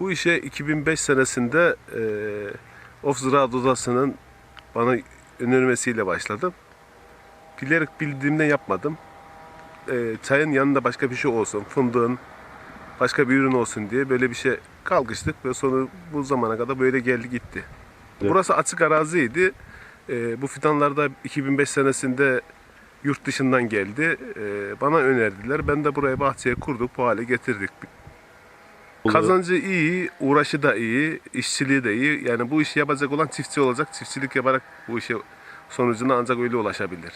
Bu işe 2005 senesinde e, Of Ziraat Odası'nın bana önermesiyle başladım. Bilerek bildiğimden yapmadım. E, çayın yanında başka bir şey olsun, fındığın başka bir ürün olsun diye böyle bir şey kalkıştık ve sonra bu zamana kadar böyle geldi gitti. Evet. Burası açık araziydi. E, bu fidanlar da 2005 senesinde yurt dışından geldi. E, bana önerdiler. Ben de buraya bahçeye kurduk, bu hale getirdik. Kazancı iyi, uğraşı da iyi, işçiliği de iyi. Yani bu işi yapacak olan çiftçi olacak. Çiftçilik yaparak bu işe sonucuna ancak öyle ulaşabilir.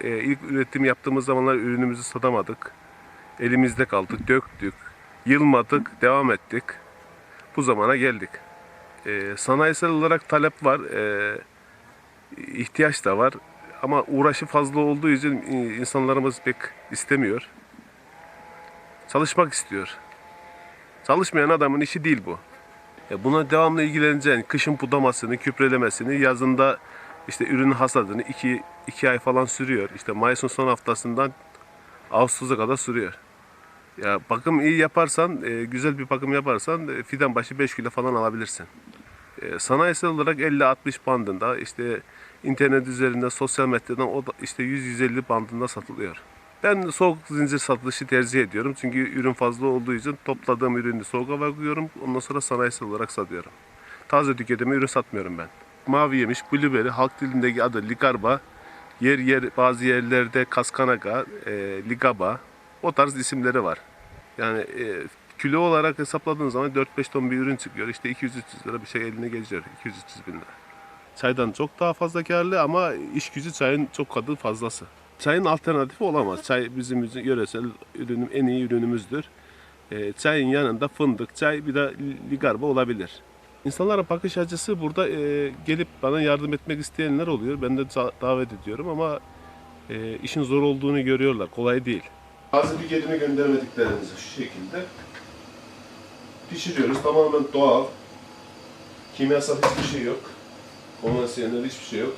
Ee, ilk üretim yaptığımız zamanlar ürünümüzü satamadık. Elimizde kaldık, döktük, yılmadık, devam ettik. Bu zamana geldik. Ee, sanayisel olarak talep var, ee, ihtiyaç da var. Ama uğraşı fazla olduğu için e, insanlarımız pek istemiyor. Çalışmak istiyor. Çalışmayan adamın işi değil bu. E buna devamlı ilgileneceksin. Kışın budamasını, küprelemesini, yazında işte ürün hasadını iki, iki ay falan sürüyor. İşte Mayıs'ın son haftasından Ağustos'a kadar sürüyor. Ya bakım iyi yaparsan, e, güzel bir bakım yaparsan e, fidan başı 5 kilo falan alabilirsin. E, sanayisel olarak 50-60 bandında işte internet üzerinde, sosyal medyadan o da işte 100-150 bandında satılıyor. Ben soğuk zincir satışı tercih ediyorum. Çünkü ürün fazla olduğu için topladığım ürünü soğuğa koyuyorum. Ondan sonra sanayisel olarak satıyorum. Taze tüketimi ürün satmıyorum ben. Mavi yemiş, blueberry, halk dilindeki adı likarba. Yer yer bazı yerlerde kaskanaka, e, ligaba. O tarz isimleri var. Yani e, kilo olarak hesapladığın zaman 4-5 ton bir ürün çıkıyor. İşte 200-300 lira bir şey eline geçiyor. 200-300 bin lira. Çaydan çok daha fazla karlı ama iş gücü çayın çok katı fazlası. Çayın alternatifi olamaz. Çay bizim yöresel ürünüm en iyi ürünümüzdür. Ee, çayın yanında fındık, çay bir de ligarba olabilir. İnsanlara bakış açısı burada e, gelip bana yardım etmek isteyenler oluyor. Ben de davet ediyorum ama e, işin zor olduğunu görüyorlar. Kolay değil. Taze tüketime göndermediklerimizi şu şekilde pişiriyoruz. Tamamen doğal. Kimyasal hiçbir şey yok. Konvansiyonel hiçbir şey yok.